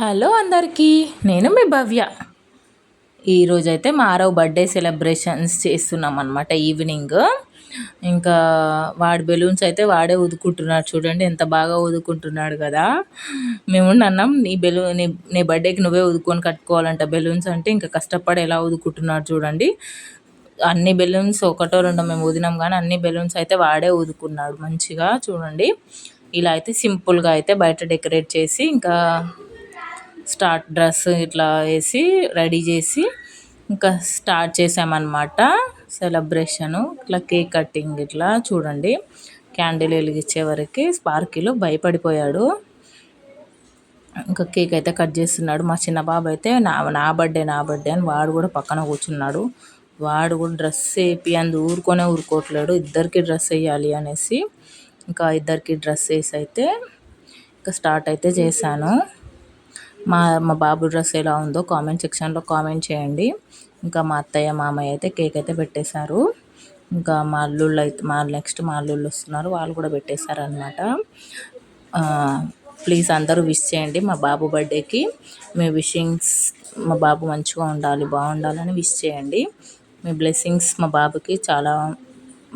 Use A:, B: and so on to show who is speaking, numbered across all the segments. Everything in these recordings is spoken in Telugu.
A: హలో అందరికీ నేను మీ భవ్య. ఈరోజైతే మా ఆరవ బర్త్డే సెలబ్రేషన్స్ చేస్తున్నాం అనమాట ఈవినింగ్. ఇంకా వాడి బెలూన్స్ అయితే వాడే ఉదుకుంటున్నాడు చూడండి ఎంత బాగా ఉదుకుంటున్నాడు కదా. మేము అన్నాం నీ బెలూ నీ నీ బర్త్డేకి నువ్వే ఉదుకొని కట్టుకోవాలంట బెలూన్స్ అంటే ఇంకా కష్టపడి ఎలా ఉదుకుంటున్నాడు చూడండి. అన్ని బెలూన్స్ ఒకటో రెండో మేము ఊదినాం కానీ అన్ని బెలూన్స్ అయితే వాడే ఊదుకున్నాడు మంచిగా చూడండి. ఇలా అయితే సింపుల్గా అయితే బయట డెకరేట్ చేసి ఇంకా స్టార్ట్ డ్రెస్ ఇట్లా వేసి రెడీ చేసి ఇంకా స్టార్ట్ చేసామన్నమాట సెలబ్రేషను. ఇట్లా కేక్ కటింగ్ ఇట్లా చూడండి. క్యాండిల్ వెలిగించే వరకు స్పార్కిలో భయపడిపోయాడు. ఇంకా కేక్ అయితే కట్ చేస్తున్నాడు. మా చిన్న బాబు అయితే నా నా బర్త్డే నా బర్త్డే అని వాడు కూడా పక్కన కూర్చున్నాడు. వాడు కూడా డ్రెస్ వేపి అందు ఊరుకొనే ఊరుకోవట్లేడు. ఇద్దరికి డ్రెస్ వేయాలి అనేసి ఇంకా ఇద్దరికి డ్రెస్ వేసి అయితే ఇంకా స్టార్ట్ అయితే చేశాను. మా మా బాబు డ్రెస్ ఎలా ఉందో కామెంట్ సెక్షన్లో కామెంట్ చేయండి. ఇంకా మా అత్తయ్య మామయ్య అయితే కేక్ అయితే పెట్టేశారు. ఇంకా మా అల్లుళ్ళు అయితే మా నెక్స్ట్ మా అల్లుళ్ళు వస్తున్నారు వాళ్ళు కూడా పెట్టేశారనమాట ప్లీజ్ అందరూ విష్ చేయండి మా బాబు బర్త్డేకి. మీ విషింగ్స్ మా బాబు మంచిగా ఉండాలి బాగుండాలని విష్ చేయండి. మీ బ్లెస్సింగ్స్ మా బాబుకి చాలా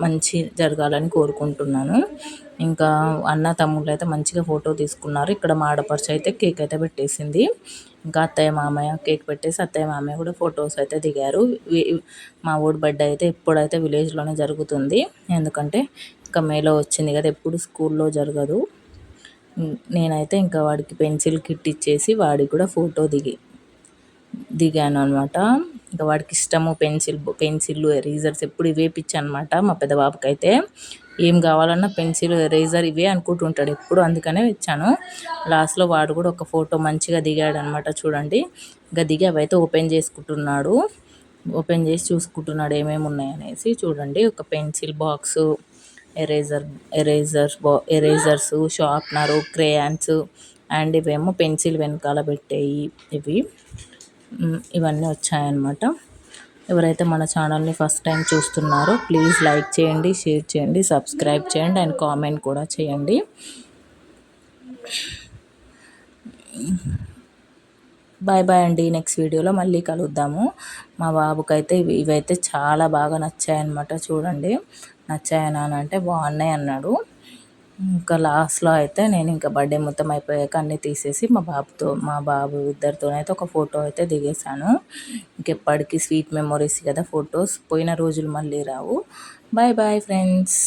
A: మంచి జరగాలని కోరుకుంటున్నాను. ఇంకా అన్న తమ్ముళ్ళు అయితే మంచిగా ఫోటో తీసుకున్నారు. ఇక్కడ మా ఆడపడుచు అయితే కేక్ అయితే పెట్టేసింది. ఇంకా అత్తయ్య మామయ్య కేక్ పెట్టేసి అత్తయ్య మామయ్య కూడా ఫొటోస్ అయితే దిగారు. మా ఊడి బర్త్డే అయితే ఎప్పుడైతే విలేజ్లోనే జరుగుతుంది. ఎందుకంటే ఇంకా మేలో వచ్చింది కదా ఎప్పుడు స్కూల్లో జరగదు. నేనైతే ఇంకా వాడికి పెన్సిల్ కిట్ ఇచ్చేసి వాడికి కూడా ఫోటో దిగి దిగాను అనమాట ఇంకా వాడికి ఇష్టము పెన్సిల్ పెన్సిల్ ఎరేజర్స్ ఎప్పుడు ఇవే పిచ్చి అనమాట మా పెద్ద బాబుకి అయితే ఏం కావాలన్నా పెన్సిల్ ఎరేజర్ ఇవే అనుకుంటుంటాడు. ఎప్పుడు అందుకనే ఇచ్చాను. లాస్ట్లో వాడు కూడా ఒక ఫోటో మంచిగా దిగాడు అనమాట చూడండి. ఇంకా దిగి అవైతే ఓపెన్ చేసుకుంటున్నాడు. ఓపెన్ చేసి చూసుకుంటున్నాడు ఏమేమి ఉన్నాయనేసి. చూడండి ఒక పెన్సిల్ బాక్స్ ఎరేజర్ ఎరేజర్స్ బా ఎరేజర్స్ షార్ప్నరు క్రేయాన్స్ అండ్ ఇవేమో పెన్సిల్ వెనకాల పెట్టేవి ఇవి. ఇవన్నీ వచ్చాయన్నమాట. ఎవరైతే మన ఛానల్ని ఫస్ట్ టైం చూస్తున్నారో ప్లీజ్ లైక్ చేయండి షేర్ చేయండి సబ్స్క్రైబ్ చేయండి అండ్ కామెంట్ కూడా చేయండి. బాయ్ బాయ్ అండి నెక్స్ట్ వీడియోలో మళ్ళీ కలుద్దాము. మా బాబుకైతే ఇవైతే చాలా బాగా నచ్చాయన్నమాట చూడండి. నచ్చాయని అంటే బాగున్నాయి అన్నాడు. ఇంకా లాస్ట్లో అయితే నేను ఇంకా బర్త్డే మొత్తం అయిపోయాక అన్నీ తీసేసి మా బాబుతో మా బాబు ఇద్దరితోనైతే ఒక ఫోటో అయితే దిగేశాను. ఇంకెప్పటికీ స్వీట్ మెమొరీస్ కదా ఫొటోస్. పోయిన రోజులు మళ్ళీ రావు. Bye bye friends.